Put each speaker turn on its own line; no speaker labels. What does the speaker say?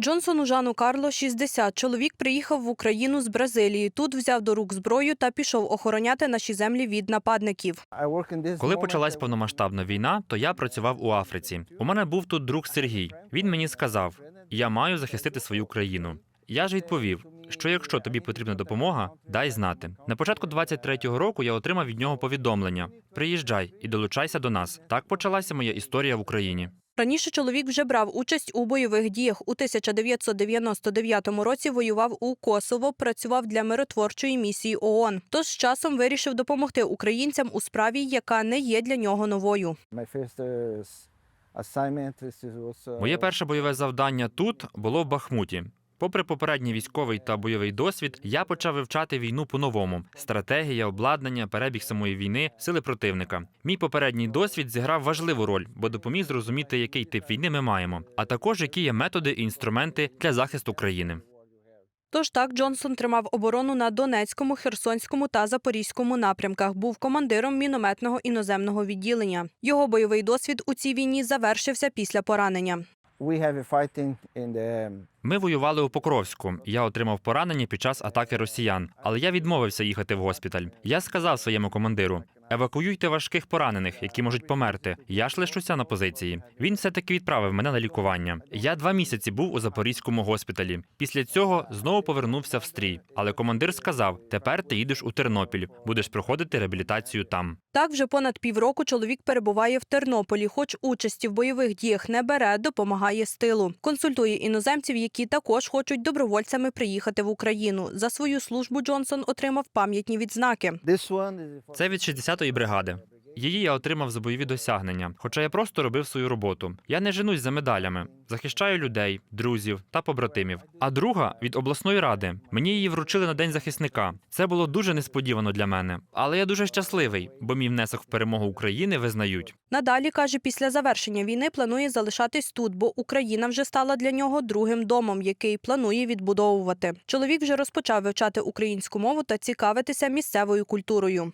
Джонсону Жану Карло 60. Чоловік приїхав в Україну з Бразилії. Тут взяв до рук зброю та пішов охороняти наші землі від нападників.
Коли почалась повномасштабна війна, то я працював у Африці. У мене був тут друг Сергій. Він мені сказав: я маю захистити свою країну. Я ж відповів, що якщо тобі потрібна допомога, дай знати. На початку 23-го року я отримав від нього повідомлення: приїжджай і долучайся до нас. Так почалася моя історія в Україні.
Раніше чоловік вже брав участь у бойових діях. У 1999 році воював у Косово, працював для миротворчої місії ООН. Тож з часом вирішив допомогти українцям у справі, яка не є для нього новою.
Моє перше бойове завдання тут було в Бахмуті. Попри попередній військовий та бойовий досвід, я почав вивчати війну по-новому: стратегія, обладнання, перебіг самої війни, сили противника. Мій попередній досвід зіграв важливу роль, бо допоміг зрозуміти, який тип війни ми маємо, а також які є методи і інструменти для захисту країни.
Тож так Джонсон тримав оборону на Донецькому, Херсонському та Запорізькому напрямках. Був командиром мінометного іноземного відділення. Його бойовий досвід у цій війні завершився після поранення.
Ми воювали у Покровську. Я отримав поранення під час атаки росіян, але я відмовився їхати в госпіталь. Я сказав своєму командиру: евакуюйте важких поранених, які можуть померти. Я ж лишуся на позиції. Він все таки відправив мене на лікування. Я два місяці був у запорізькому госпіталі. Після цього знову повернувся в стрій. Але командир сказав: тепер ти їдеш у Тернопіль, будеш проходити реабілітацію там.
Так, вже понад півроку чоловік перебуває в Тернополі, хоч участі в бойових діях не бере, допомагає з тилу. Консультує іноземців, які також хочуть добровольцями приїхати в Україну. За свою службу Джонсон отримав пам'ятні відзнаки.
Це від 60-ї бригади. Її я отримав за бойові досягнення, хоча я просто робив свою роботу. Я не женусь за медалями, захищаю людей, друзів та побратимів. А друга від обласної ради. Мені її вручили на день захисника. Це було дуже несподівано для мене. Але я дуже щасливий, бо мій внесок в перемогу України визнають.
Надалі каже, після завершення війни планує залишатись тут, бо Україна вже стала для нього другим домом, який планує відбудовувати. Чоловік вже розпочав вивчати українську мову та цікавитися місцевою культурою.